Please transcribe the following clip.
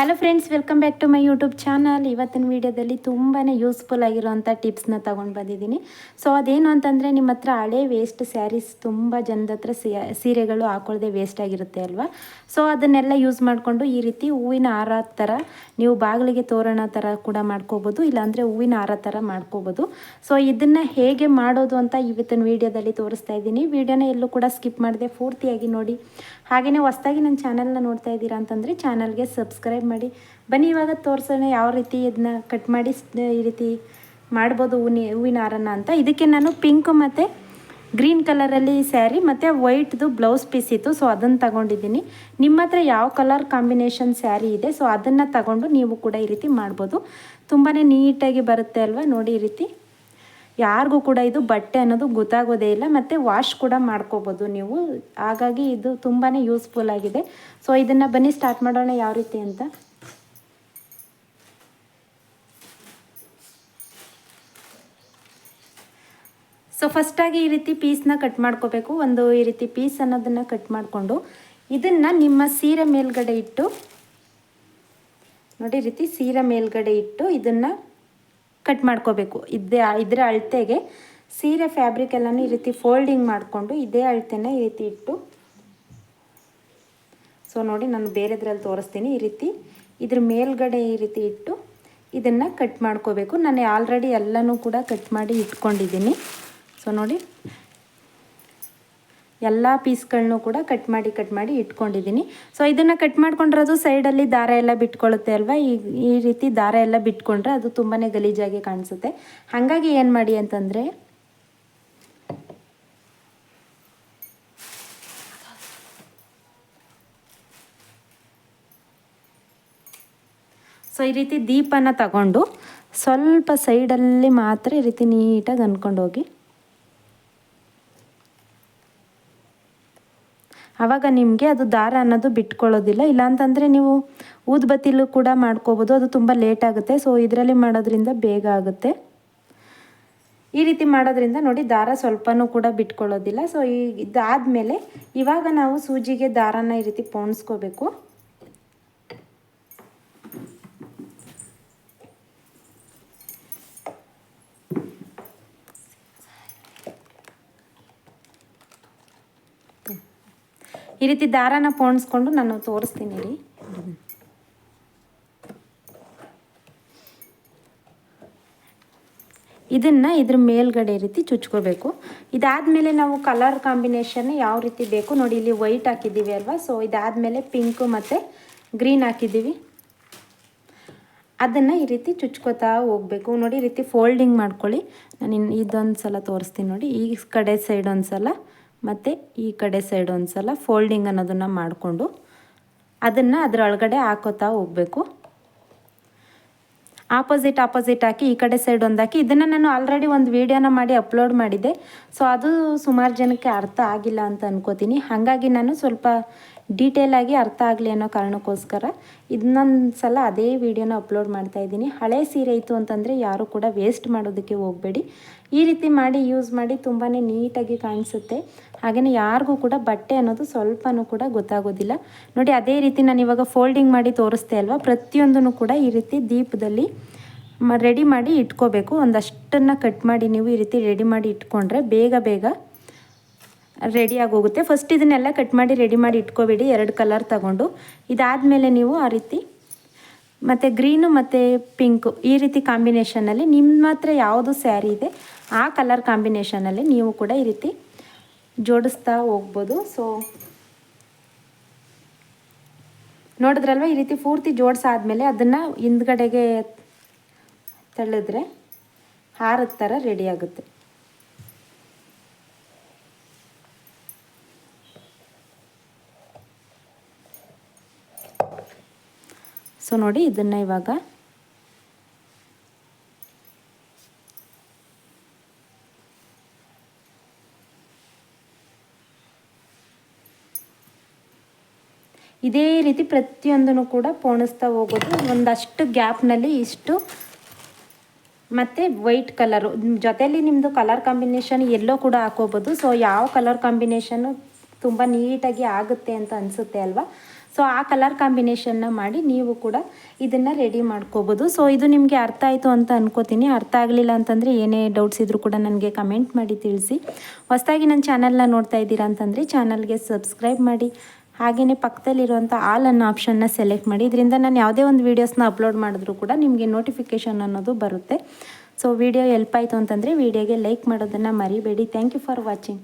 Hello friends welcome back to my YouTube channel ಇವತ್ತಿನ ವೀಡಿಯೋದಲ್ಲಿ ತುಂಬಾ ಯೂಸ್ಫುಲ್ ಆಗಿರೋವಂಥ ಟಿಪ್ಸ್ನ ತೊಗೊಂಡು ಬಂದಿದ್ದೀನಿ. ಸೊ ಅದೇನು ಅಂತಂದರೆ ನಿಮ್ಮ ಹತ್ರ ಹಳೆ ವೇಸ್ಟ್ ಸ್ಯಾರೀಸ್ ತುಂಬ ಜನದ ಹತ್ರ ಸೀರೆಗಳು ಹಾಕೊಳ್ಳದೆ ವೇಸ್ಟ್ ಆಗಿರುತ್ತೆ ಅಲ್ವಾ? ಸೊ ಅದನ್ನೆಲ್ಲ ಯೂಸ್ ಮಾಡಿಕೊಂಡು ಈ ರೀತಿ ಹೂವಿನ ಹಾರ ಥರ ನೀವು ಬಾಗಿಲಿಗೆ ತೋರಣ ಥರ ಕೂಡ ಮಾಡ್ಕೋಬೋದು, ಇಲ್ಲಾಂದರೆ ಹೂವಿನ ಹಾರ ಥರ ಮಾಡ್ಕೋಬೋದು. ಸೊ ಇದನ್ನು ಹೇಗೆ ಮಾಡೋದು ಅಂತ ಇವತ್ತಿನ ವೀಡಿಯೋದಲ್ಲಿ ತೋರಿಸ್ತಾ ಇದ್ದೀನಿ. ವೀಡಿಯೋನ ಎಲ್ಲೂ ಕೂಡ ಸ್ಕಿಪ್ ಮಾಡಿದೆ, ಪೂರ್ತಿಯಾಗಿ ನೋಡಿ. ಹಾಗೆಯೇ ಹೊಸ್ದಾಗಿ ನನ್ನ ಚಾನಲ್ನ ನೋಡ್ತಾ ಇದ್ದೀರಾ ಅಂತಂದರೆ ಚಾನಲ್ಗೆ ಸಬ್ಸ್ಕ್ರೈಬ್ ಮಾಡಿ. ಬನ್ನಿ, ಇವಾಗ ತೋರಿಸೋಣ ಯಾವ ರೀತಿ ಇದನ್ನ ಕಟ್ ಮಾಡಿ ಈ ರೀತಿ ಮಾಡ್ಬೋದು ಹೂವಿನ ಹೂವಿನ ಹಾರನ ಅಂತ. ಇದಕ್ಕೆ ನಾನು ಪಿಂಕ್ ಮತ್ತು ಗ್ರೀನ್ ಕಲರಲ್ಲಿ ಸ್ಯಾರಿ ಮತ್ತು ವೈಟ್ದು ಬ್ಲೌಸ್ ಪೀಸ್ ಇತ್ತು. ಸೊ ಅದನ್ನು ತಗೊಂಡಿದ್ದೀನಿ. ನಿಮ್ಮ ಹತ್ರ ಯಾವ ಕಲರ್ ಕಾಂಬಿನೇಷನ್ ಸ್ಯಾರಿ ಇದೆ ಸೊ ಅದನ್ನು ತಗೊಂಡು ನೀವು ಕೂಡ ಈ ರೀತಿ ಮಾಡ್ಬೋದು. ತುಂಬಾ ನೀಟಾಗಿ ಬರುತ್ತೆ ಅಲ್ವಾ? ನೋಡಿ, ಈ ರೀತಿ. ಯಾರಿಗೂ ಕೂಡ ಇದು ಬಟ್ಟೆ ಅನ್ನೋದು ಗೊತ್ತಾಗೋದೇ ಇಲ್ಲ, ಮತ್ತು ವಾಶ್ ಕೂಡ ಮಾಡ್ಕೋಬೋದು ನೀವು. ಹಾಗಾಗಿ ಇದು ತುಂಬಾ ಯೂಸ್ಫುಲ್ ಆಗಿದೆ. ಸೊ ಇದನ್ನು ಬನ್ನಿ ಸ್ಟಾರ್ಟ್ ಮಾಡೋಣ ಯಾವ ರೀತಿ ಅಂತ. ಸೊ ಫಸ್ಟಾಗಿ ಈ ರೀತಿ ಪೀಸ್ನ ಕಟ್ ಮಾಡ್ಕೋಬೇಕು. ಒಂದು ಈ ರೀತಿ ಪೀಸ್ ಅನ್ನೋದನ್ನು ಕಟ್ ಮಾಡಿಕೊಂಡು, ಇದನ್ನು ನಿಮ್ಮ ಸೀರೆ ಮೇಲ್ಗಡೆ ಇಟ್ಟು, ನೋಡಿ ರೀತಿ ಸೀರೆ ಮೇಲ್ಗಡೆ ಇಟ್ಟು ಇದನ್ನು ಕಟ್ ಮಾಡ್ಕೋಬೇಕು. ಇದೇ ಇದರ ಅಳತೆಗೆ ಸೀರೆ ಫ್ಯಾಬ್ರಿಕ್ ಎಲ್ಲನೂ ಈ ರೀತಿ ಫೋಲ್ಡಿಂಗ್ ಮಾಡಿಕೊಂಡು ಇದೇ ಅಳತೆನ ಈ ರೀತಿ ಇಟ್ಟು ಸೊ ನೋಡಿ ನಾನು ಬೇರೆದ್ರಲ್ಲಿ ತೋರಿಸ್ತೀನಿ. ಈ ರೀತಿ ಇದ್ರ ಮೇಲ್ಗಡೆ ಈ ರೀತಿ ಇಟ್ಟು ಇದನ್ನು ಕಟ್ ಮಾಡ್ಕೋಬೇಕು. ನಾನು ಆಲ್ರೆಡಿ ಎಲ್ಲನೂ ಕೂಡ ಕಟ್ ಮಾಡಿ ಇಟ್ಕೊಂಡಿದ್ದೀನಿ. ಸೊ ನೋಡಿ ಎಲ್ಲ ಪೀಸ್ಗಳನ್ನೂ ಕೂಡ ಕಟ್ ಮಾಡಿ ಕಟ್ ಮಾಡಿ ಇಟ್ಕೊಂಡಿದ್ದೀನಿ. ಸೊ ಇದನ್ನು ಕಟ್ ಮಾಡ್ಕೊಂಡಿರೋದು ಸೈಡಲ್ಲಿ ದಾರ ಎಲ್ಲ ಬಿಟ್ಕೊಳ್ಳುತ್ತೆ ಅಲ್ವಾ? ಈ ಈ ರೀತಿ ದಾರ ಎಲ್ಲ ಬಿಟ್ಕೊಂಡ್ರೆ ಅದು ತುಂಬಾ ಗಲೀಜಾಗಿ ಕಾಣಿಸುತ್ತೆ. ಹಾಗಾಗಿ ಏನು ಮಾಡಿ ಅಂತಂದರೆ, ಸೊ, ಈ ರೀತಿ ದೀಪನ ತಗೊಂಡು ಸ್ವಲ್ಪ ಸೈಡಲ್ಲಿ ಮಾತ್ರ ಈ ರೀತಿ ನೀಟಾಗಿ ಅಂದ್ಕೊಂಡು ಹೋಗಿ. ಆವಾಗ ನಿಮಗೆ ಅದು ದಾರ ಅನ್ನೋದು ಬಿಟ್ಕೊಳ್ಳೋದಿಲ್ಲ. ಇಲ್ಲಾಂತಂದರೆ ನೀವು ಊದ್ಬತ್ತಿಲೂ ಕೂಡ ಮಾಡ್ಕೋಬೋದು. ಅದು ತುಂಬ ಲೇಟ್ ಆಗುತ್ತೆ. ಸೊ ಇದರಲ್ಲಿ ಮಾಡೋದ್ರಿಂದ ಬೇಗ ಆಗುತ್ತೆ. ಈ ರೀತಿ ಮಾಡೋದ್ರಿಂದ ನೋಡಿ ದಾರ ಸ್ವಲ್ಪನೂ ಕೂಡ ಬಿಟ್ಕೊಳ್ಳೋದಿಲ್ಲ. ಸೊ ಈ ಇದಾದಮೇಲೆ ಇವಾಗ ನಾವು ಸೂಜಿಗೆ ದಾರನ ಈ ರೀತಿ ಪೋಣಿಸ್ಕೋಬೇಕು. ಈ ರೀತಿ ದಾರನ ಪೋಣಿಸ್ಕೊಂಡು ನಾನು ತೋರಿಸ್ತೀನಿ ರೀ ಇದನ್ನು ಇದ್ರ ಮೇಲ್ಗಡೆ ರೀತಿ ಚುಚ್ಕೋಬೇಕು. ಇದಾದಮೇಲೆ ನಾವು ಕಲರ್ ಕಾಂಬಿನೇಷನ್ ಯಾವ ರೀತಿ ಬೇಕು ನೋಡಿ, ಇಲ್ಲಿ ವೈಟ್ ಹಾಕಿದ್ದೀವಿ ಅಲ್ವಾ? ಸೊ ಇದಾದಮೇಲೆ ಪಿಂಕು ಮತ್ತು ಗ್ರೀನ್ ಹಾಕಿದ್ದೀವಿ. ಅದನ್ನು ಈ ರೀತಿ ಚುಚ್ಕೋತಾ ಹೋಗಬೇಕು. ನೋಡಿ, ಈ ರೀತಿ ಫೋಲ್ಡಿಂಗ್ ಮಾಡ್ಕೊಳ್ಳಿ. ನಾನು ಇನ್ನು ಇದೊಂದು ಸಲ ತೋರಿಸ್ತೀನಿ ನೋಡಿ. ಈ ಕಡೆ ಸೈಡ್ ಒಂದು ಸಲ ಮತ್ತು ಈ ಕಡೆ ಸೈಡ್ ಒಂದು ಸಲ ಫೋಲ್ಡಿಂಗ್ ಅನ್ನೋದನ್ನು ಮಾಡಿಕೊಂಡು ಅದನ್ನು ಅದರೊಳಗಡೆ ಹಾಕೋತಾ ಹೋಗಬೇಕು. ಆಪೋಸಿಟ್ ಆಪೋಸಿಟ್ ಹಾಕಿ ಈ ಕಡೆ ಸೈಡ್ ಒಂದು ಹಾಕಿ. ಇದನ್ನು ನಾನು ಆಲ್ರೆಡಿ ಒಂದು ವೀಡಿಯೋನ ಮಾಡಿ ಅಪ್ಲೋಡ್ ಮಾಡಿದ್ದೆ. ಸೊ ಅದು ಸುಮಾರು ಜನಕ್ಕೆ ಅರ್ಥ ಆಗಿಲ್ಲ ಅಂತ ಅನ್ಕೋತೀನಿ. ಹಾಗಾಗಿ ನಾನು ಸ್ವಲ್ಪ ಡೀಟೇಲಾಗಿ ಅರ್ಥ ಆಗಲಿ ಅನ್ನೋ ಕಾರಣಕ್ಕೋಸ್ಕರ ಇನ್ನೊಂದು ಸಲ ಅದೇ ವಿಡಿಯೋನ ಅಪ್ಲೋಡ್ ಮಾಡ್ತಾ ಇದ್ದೀನಿ. ಹಳೆ ಸೀರೆ ಇತ್ತು ಅಂತಂದರೆ ಯಾರು ಕೂಡ ವೇಸ್ಟ್ ಮಾಡೋದಕ್ಕೆ ಹೋಗಬೇಡಿ. ಈ ರೀತಿ ಮಾಡಿ ಯೂಸ್ ಮಾಡಿ ತುಂಬಾ ನೀಟಾಗಿ ಕಾಣಿಸುತ್ತೆ. ಹಾಗೆಯೇ ಯಾರಿಗೂ ಕೂಡ ಬಟ್ಟೆ ಅನ್ನೋದು ಸ್ವಲ್ಪನೂ ಕೂಡ ಗೊತ್ತಾಗೋದಿಲ್ಲ. ನೋಡಿ, ಅದೇ ರೀತಿ ನಾನು ಇವಾಗ ಫೋಲ್ಡಿಂಗ್ ಮಾಡಿ ತೋರಿಸ್ತೆ ಅಲ್ವಾ? ಪ್ರತಿಯೊಂದನ್ನು ಕೂಡ ಈ ರೀತಿ ದೀಪದಲ್ಲಿ ರೆಡಿ ಮಾಡಿ ಇಟ್ಕೋಬೇಕು. ಒಂದಷ್ಟನ್ನು ಕಟ್ ಮಾಡಿ ನೀವು ಈ ರೀತಿ ರೆಡಿ ಮಾಡಿ ಇಟ್ಕೊಂಡ್ರೆ ಬೇಗ ಬೇಗ ರೆಡಿಯಾಗಿ ಹೋಗುತ್ತೆ ಫಸ್ಟ್ ಇದನ್ನೆಲ್ಲ ಕಟ್ ಮಾಡಿ ರೆಡಿ ಮಾಡಿ ಇಟ್ಕೋಬೇಡಿ, ಎರಡು ಕಲರ್ ತಗೊಂಡು. ಇದಾದಮೇಲೆ ನೀವು ಆ ರೀತಿ ಮತ್ತು ಗ್ರೀನು ಮತ್ತು ಪಿಂಕು ಈ ರೀತಿ ಕಾಂಬಿನೇಷನಲ್ಲಿ ನಿಮ್ಮ ಹತ್ರ ಯಾವುದು ಸ್ಯಾರಿ ಇದೆ, ಆ ಕಲರ್ ಕಾಂಬಿನೇಷನಲ್ಲಿ ನೀವು ಕೂಡ ಈ ರೀತಿ ಜೋಡಿಸ್ತಾ ಹೋಗ್ಬೋದು. ಸೊ ನೋಡಿದ್ರಲ್ವ? ಈ ರೀತಿ ಪೂರ್ತಿ ಜೋಡಿಸಾದ್ಮೇಲೆ ಅದನ್ನು ಹಿಂದ್ಗಡೆಗೆ ತಳ್ಳಿದ್ರೆ ಹಾರದ ಥರ ರೆಡಿ ಆಗುತ್ತೆ. ಸೊ ನೋಡಿ ಇದನ್ನು ಇವಾಗ ಇದೇ ರೀತಿ ಪ್ರತಿಯೊಂದನ್ನು ಕೂಡ ಪೋಣಿಸ್ತಾ ಹೋಗೋದು. ಒಂದಷ್ಟು ಗ್ಯಾಪ್ನಲ್ಲಿ ಇಷ್ಟು ಮತ್ತು ವೈಟ್ ಕಲರು ಜೊತೆಯಲ್ಲಿ ನಿಮ್ಮದು ಕಲರ್ ಕಾಂಬಿನೇಷನ್ ಎಲ್ಲೋ ಕೂಡ ಹಾಕೋಬೋದು. ಸೊ ಯಾವ ಕಲರ್ ಕಾಂಬಿನೇಷನ್ನು ತುಂಬ ನೀಟಾಗಿ ಆಗುತ್ತೆ ಅಂತ ಅನಿಸುತ್ತೆ ಅಲ್ವಾ? ಸೊ ಆ ಕಲರ್ ಕಾಂಬಿನೇಷನ್ನ ಮಾಡಿ ನೀವು ಕೂಡ ಇದನ್ನು ರೆಡಿ ಮಾಡ್ಕೋಬೋದು. ಸೊ ಇದು ನಿಮಗೆ ಅರ್ಥ ಆಯಿತು ಅಂತ ಅನ್ಕೋತೀನಿ. ಅರ್ಥ ಆಗಲಿಲ್ಲ ಅಂತಂದರೆ ಏನೇ ಡೌಟ್ಸ್ ಇದ್ದರೂ ಕೂಡ ನನಗೆ ಕಮೆಂಟ್ ಮಾಡಿ ತಿಳಿಸಿ. ಹೊಸದಾಗಿ ನನ್ನ ಚಾನಲ್ನ ನೋಡ್ತಾ ಇದ್ದೀರಾ ಅಂತಂದರೆ ಚಾನಲ್ಗೆ ಸಬ್ಸ್ಕ್ರೈಬ್ ಮಾಡಿ. ಹಾಗೆಯೇ ಪಕ್ಕದಲ್ಲಿರುವಂಥ ಆಲ್ ಅನ್ನೋ ಆಪ್ಷನ್ನ ಸೆಲೆಕ್ಟ್ ಮಾಡಿ. ಇದರಿಂದ ನಾನು ಯಾವುದೇ ಒಂದು ವೀಡಿಯೋಸ್ನ ಅಪ್ಲೋಡ್ ಮಾಡಿದ್ರೂ ಕೂಡ ನಿಮಗೆ ನೋಟಿಫಿಕೇಷನ್ ಅನ್ನೋದು ಬರುತ್ತೆ. ಸೊ ವಿಡಿಯೋ ಎಲ್ಪ್ ಆಯಿತು ಅಂತಂದರೆ ವಿಡಿಯೋಗೆ ಲೈಕ್ ಮಾಡೋದನ್ನು ಮರಿಬೇಡಿ. Thank you for watching